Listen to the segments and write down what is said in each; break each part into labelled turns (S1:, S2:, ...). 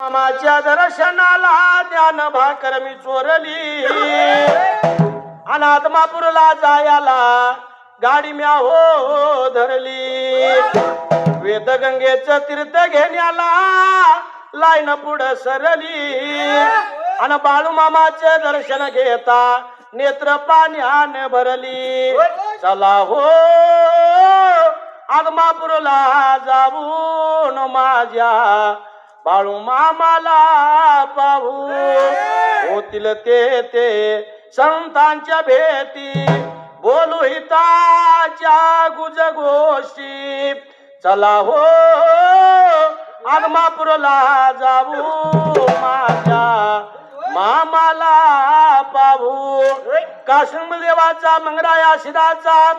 S1: मामाच्या दर्शनाला ज्ञान भाकर मी चोरली. आणि आत्मापूरला जायला गाडी म्या हो धरली. वेदगंगेच तीर्थ घेण्याला लाईन पुढं सरली. आणि बाळू मामाचे दर्शन घेता नेत्र पाण्याने भरली. चला हो आदमापूरला जाऊन माझ्या बाळू मामाला पाहू. होतील ते ते संतांच्या भेटी. बोलू हिताच्या गुज गोष्टी चला हो आदमापूरला जाऊ. माझ्या मामाला पाहू. काश्मीर देवाचा मंगराया शिदाचा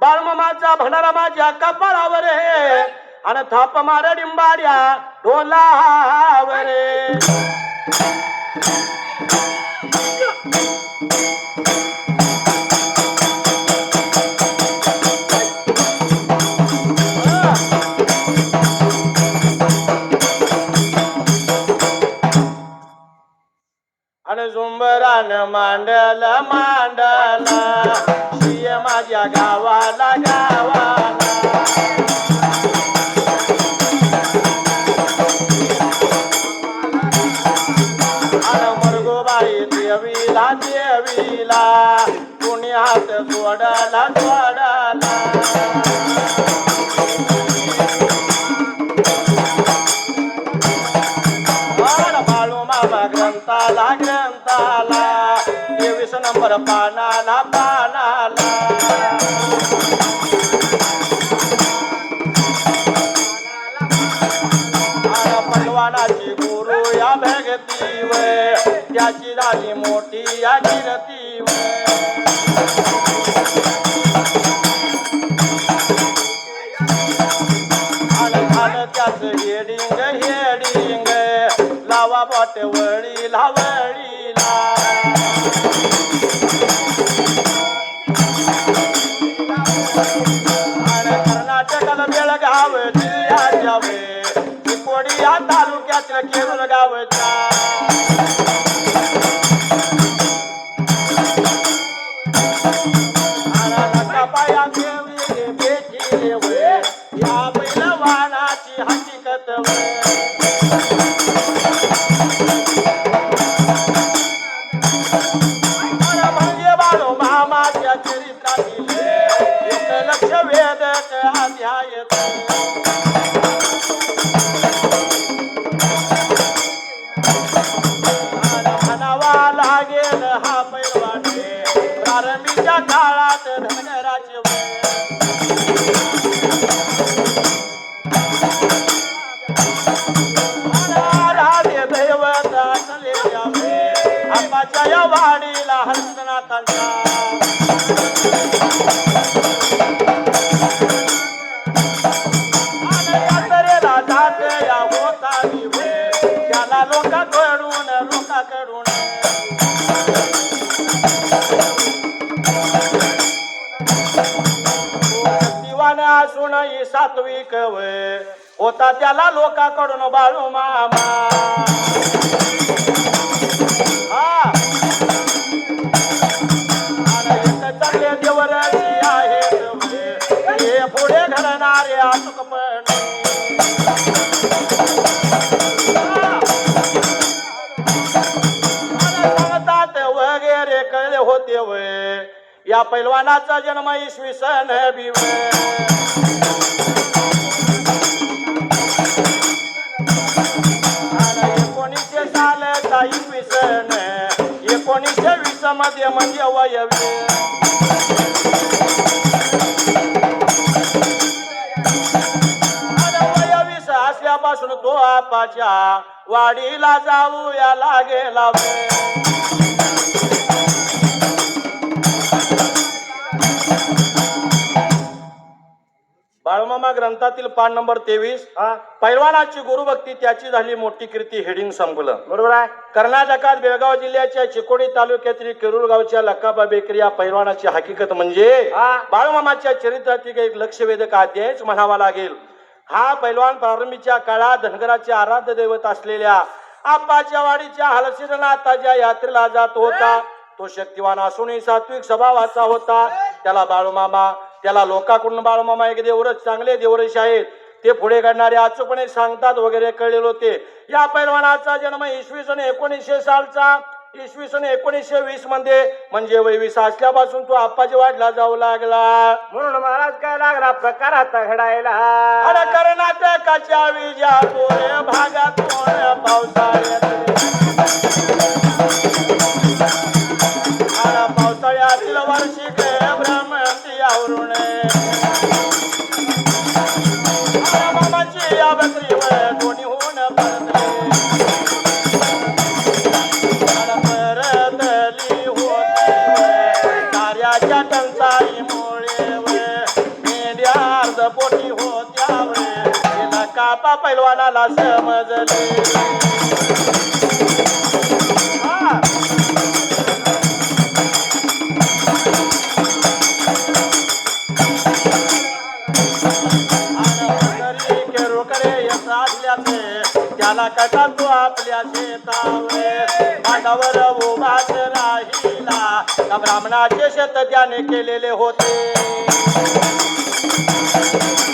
S1: बाळमामाचा भंडारा माझ्या कपाळावर आहे. आणि थाप मार डिंबाड्या ढोलावर. आणि झुंबरान मांडल मांडला शिय माझ्या गाव तेवीस नंबर पानाला पानाला आला पलवानाची गुरु या भगती वय त्याची झाली मोठी या गिरती मामाच्या चरित्रातील. एक लक्ष वेदक अध्याय वे या वाडीला हर्षनाथांचा यात्रेला जात या होता त्याला लोकांकडून लोकांकडून. असून ही सात्विक वय होता त्याला लोकांकडून बाळू मामा. या पैलवानाचा जन्म इसवी सन एकोणीसशे सालचा इसवी सन एकोणीसशे वीसमध्ये म्हणजे वयवे वयवीस असल्यापासून तो आपाच्या वाडीला जाऊ या लागेला बाळमामा ग्रंथातील पान नंबर तेवीस. पैलवानाची गुरुभक्ती त्याची झाली मोठी कीर्ती हेडिंग संपलं.
S2: बरोबर आहे.
S1: कर्नाटकात बेळगाव जिल्ह्याच्या चिकोडी तालुक्यातील केरुळ गावच्या लक्काबा बेकरी या पैलवानाची हकीकत म्हणजे. बाळमामाच्या चरित्रातील एक लक्षवेधक अध्यायच म्हणावा लागेल. हा पैलवान प्रारंभीच्या काळात धनगराचे आराध्य दैवत असलेल्या आप्पाच्या वाडीच्या हलसिरनाथाच्या यात्रेला जात होता. तो शक्तिवान असूनही सात्विक स्वभावाचा होता. त्याला बाळूमामा त्याला लोकांकडून बाळूमामा एक देवरच चांगले देवरश आहेत. ते पुढे घडणारे अचूकपणे सांगतात वगैरे कळलेले होते. या पैलवानाचा जन्म इसवी सन एकोणीसशे सालचा इसवी सन एकोणीसशे वीसमध्ये. म्हणजे वयवीस असल्यापासून तो आप्पाच्या वाटला जाऊ लागला.
S2: म्हणून महाराज काय लागला? प्रकार आता घडायला.
S1: अरे कर्नाटकाच्या विजापूर भागातून पावसाळ्यात. पावसाळ्यातील वार्षिक त्या पैलवानाला समजले. त्याला कटा तू आपल्या शेतावे मांडावर उभाच राहिला त्या ब्राह्मणाचे शेत त्याने केलेले होते?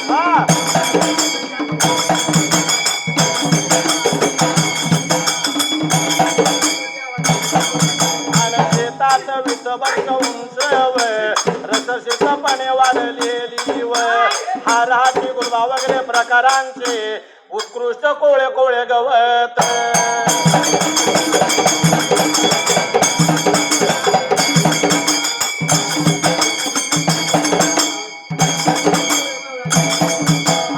S1: हा. विसबट उंच व रसशीत वाढलेली व हाराची गुरबा वगैरे प्रकारांचे उत्कृष्ट कोळे कोळे गवत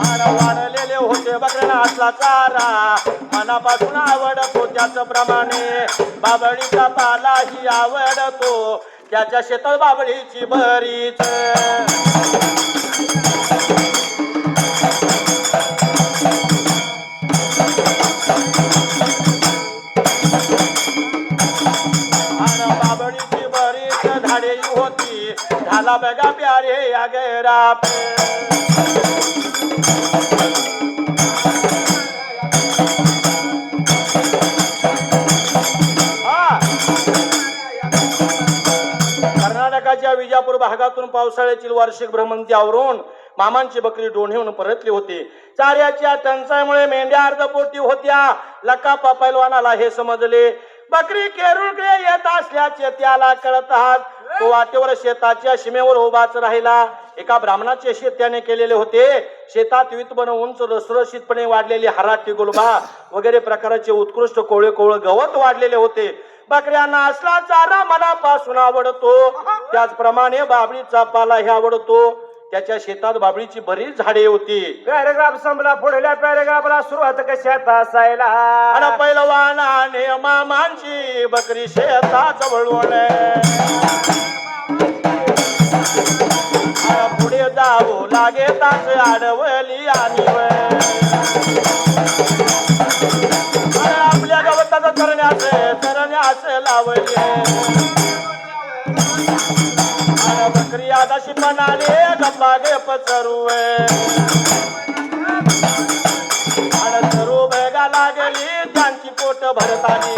S1: आणि वाढलेले होते बकऱ्याला असला चारा मनापासून आवडतो त्याच प्रमाणे बाबळीचा पालाही आवडतो. त्याच्या शेतात बाबळीची बरीच. आणि बाबळीची बरीच झाडे होती. झाला बघा प्यारे या गैरा विजापूर भागातून पावसाळ्यातील वार्षिक भ्रमंती आवरून मामांची बकरी डोण्याहून परतली होती. चाऱ्याच्या टंचाईमुळे मेंढ्या अर्धपोटी होत्या. लका पैलवानाला हे समजले. बकरी केरुळकडे येत असल्याचे त्याला कळत आहात तो वाटेवर शेताच्या सीमेवर उभाच राहिला. एका ब्राह्मणाचे शेत त्याने केलेले होते. शेतात वितबन उंच रसरशीतपणे वाढलेली हराटी गुलबा वगैरे प्रकारचे उत्कृष्ट कोळे कोळ गवत वाढलेले होते. बकऱ्यांना असला चारा मनापासून आवडतो त्याचप्रमाणे बाबळीचा पाला हे आवडतो. त्याच्या शेतात बाबळीची बरीच झाडे होती.
S2: पॅरेग्राफ संपला पुढल्या पॅरेग्राफला सुरुवात कशी आता असायला
S1: आणि पैलवानाने मामांची बकरी शेताजवळून आणि पुढे जाऊ लागे तास आडवली आणि आणि लावले आणि बकरी आदाशी म्हणाले गप्पा गे पचरू आणि सर्व बेगा लागली त्यांची पोट भरत आली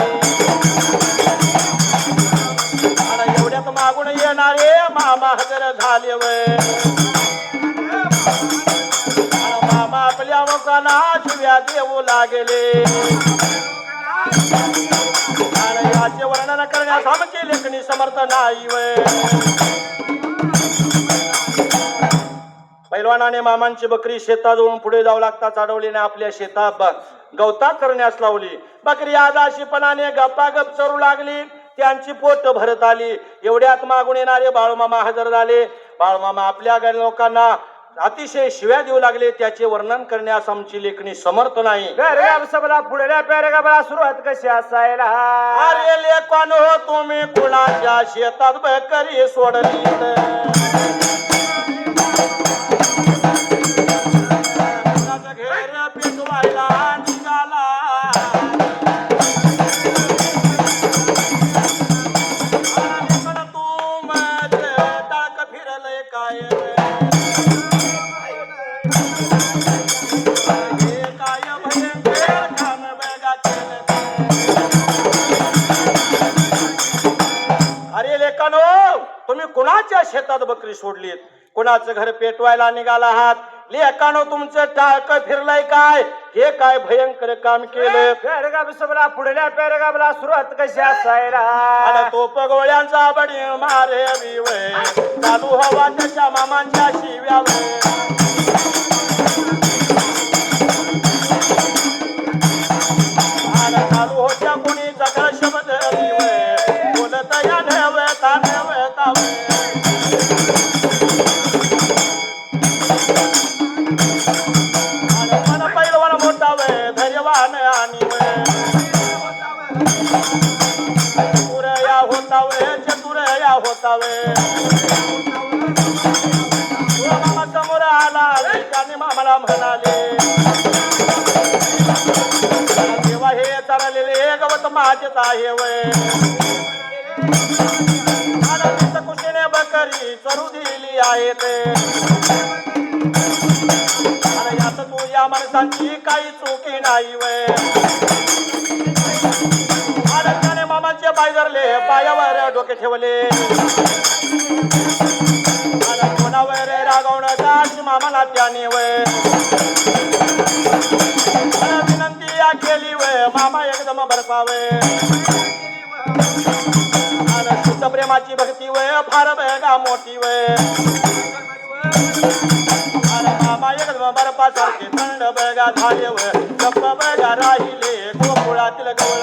S1: आणि एवढ्यात मागून येणारे मामा हजर झाले वय आणि मामा आपल्या मुखाना शिव्या देऊ लागले स्वामीची लेखणी समर्थ नाही वय. पैलवानाने मामांची बकरी शेताजवळून पुढे जाऊ लागता चढवलीने आपल्या शेतात ब- गवतात करण्यास लावली. बकरी आदाशीपणाने गप्पागप चरू लागली. त्यांची पोट भरत आली. एवढ्यात मागून येणारे बाळूमामा हजर झाले. बाळूमामा आपल्या लोकांना अतिशय शिव्या देऊ लागले त्याचे वर्णन करण्यास आमची लेखणी समर्थ नाही.
S2: संपला पुढल्या सुरुवात कशी असायला?
S1: अरे लेखन हो तुम्ही कुणाच्या शेतात बकरी सोडली अरे तुम्ही कुणाच्या शेतात बकरी सोडलीत? कुणाचं घर पेटवायला निघाला आहात? लेखानो तुमचं टाळक फिरलंय काय? हे काय भयंकर काम केलं?
S2: पेरगा बिसबला पुढल्या पेरगाबला सुरुवात कशी असायला?
S1: तो पगोळ्यांचा बडी मारे चालू हवा त्याच्या मामांच्या शिव्यावय चतुरया होतावे. मामा समोर आला त्याने मामाला म्हणाले. तेव्हा हे चाललेले गवत माझेच आहे वय. बकरी करू दिली आहे ते. आणि यात तुझ्या माणसांची काही चुकी नाही वय. पाय धरले पायावर डोके ठेवले. आणि कोणावर रागवणं काश मामाला त्याने वय. आणि विनंती या केली वय मामा एकदम बरपावे आणि शुद्ध प्रेमाची भक्ती वय फार बेगा मोठी वय. आणि मामा एकदम बर्फासारखे थंड बेगा झाले वय. गप्प बेगा राहिले गोकुळातील गवळ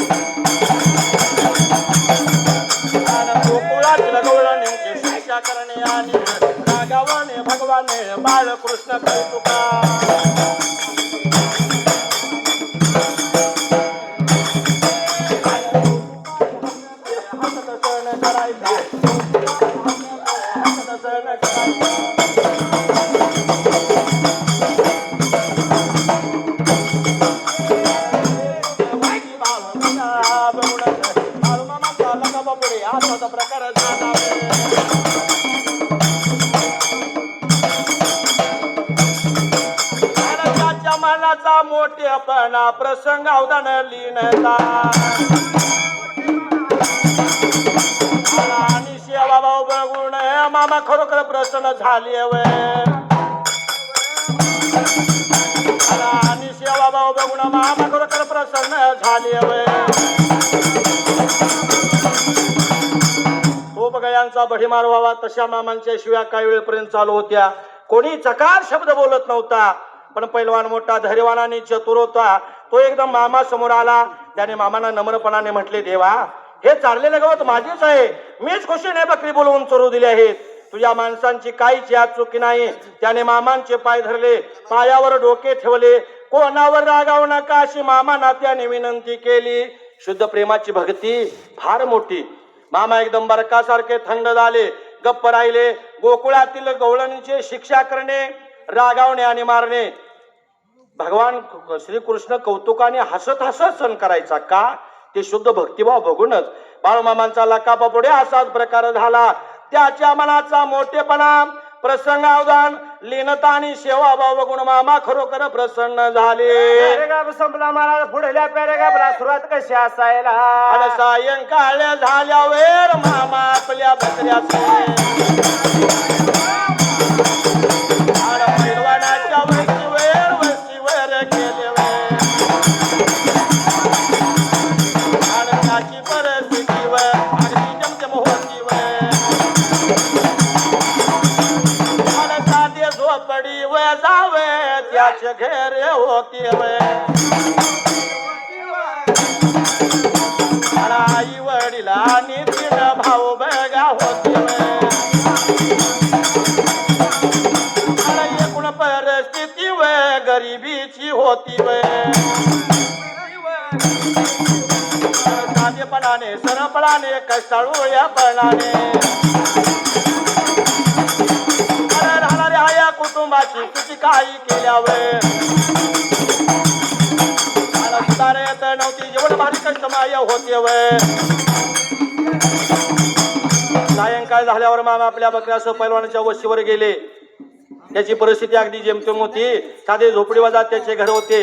S1: आणि सेवा भाऊ बघून मामा खरोखर प्रसन्न झाली आणि सेवा भाऊ बघून मामा खरोखर प्रसन्न झाली खूप तो भडीमार व्हावा तशा मामांच्या शिव्या काही वेळपर्यंत चालू होत्या कोणी चकार शब्द बोलत नव्हता पण पैलवान मोठा धैर्यवान आणि चतुर होता. तो एकदम मामा समोर आला. त्याने मामाना नम्रपणाने म्हटले देवा हे चाललेलं गवत माझेच आहे. मीच खुशीने बकरी बोलवून चोरू दिली आहेत. तुझ्या माणसांची काहीच याद चुकी नाही. त्याने मामांचे पाय धरले पायावर डोके ठेवले. कोणावर रागावू नका अशी मामांना त्याने विनंती केली. शुद्ध प्रेमाची भक्ती फार मोठी. मामा एकदम बरकासारखे थंड झाले गप्प राहिले. गोकुळातील गवळणीचे शिक्षा करणे रागावणे आणि मारणे. भगवान श्रीकृष्ण कौतुकाने हसत हसत सण करायचा का? ते शुद्ध भक्तिभाव बघूनच. बाळूमामांचा लकापा पुढे असाच प्रकार झाला. त्याच्या मनाचा मोठेपणा प्रसंग अवधान लीनता आणि सेवा भाव बघून मामा खरोखर प्रसन्न झाले.
S2: संपला मला पुढल्या पेरगाबला सुरुवात कशी असायला?
S1: सायंकाळ झाल्या वेळ मामा आपल्या बकऱ्याचे त्याचे घेरे होती वेळ आई वडिला नितीन भाऊ बघा होतीवे आणि एकूण परिस्थिती व गरिबीची होती वे साधेपणाने सरपणाने कष्टाळू या पणाने कुटुंबाची किती काही केल्यावर. मला येत नव्हती जेवढं भारी कष्टमाय होते वय सायंकाळ झाल्यावर मामा आपल्या बकऱ्यासह पैलवानाच्या वशीवर गेले. त्याची परिस्थिती अगदी जेमतेम होती. साधे झोपडी वजा त्याचे घर होते.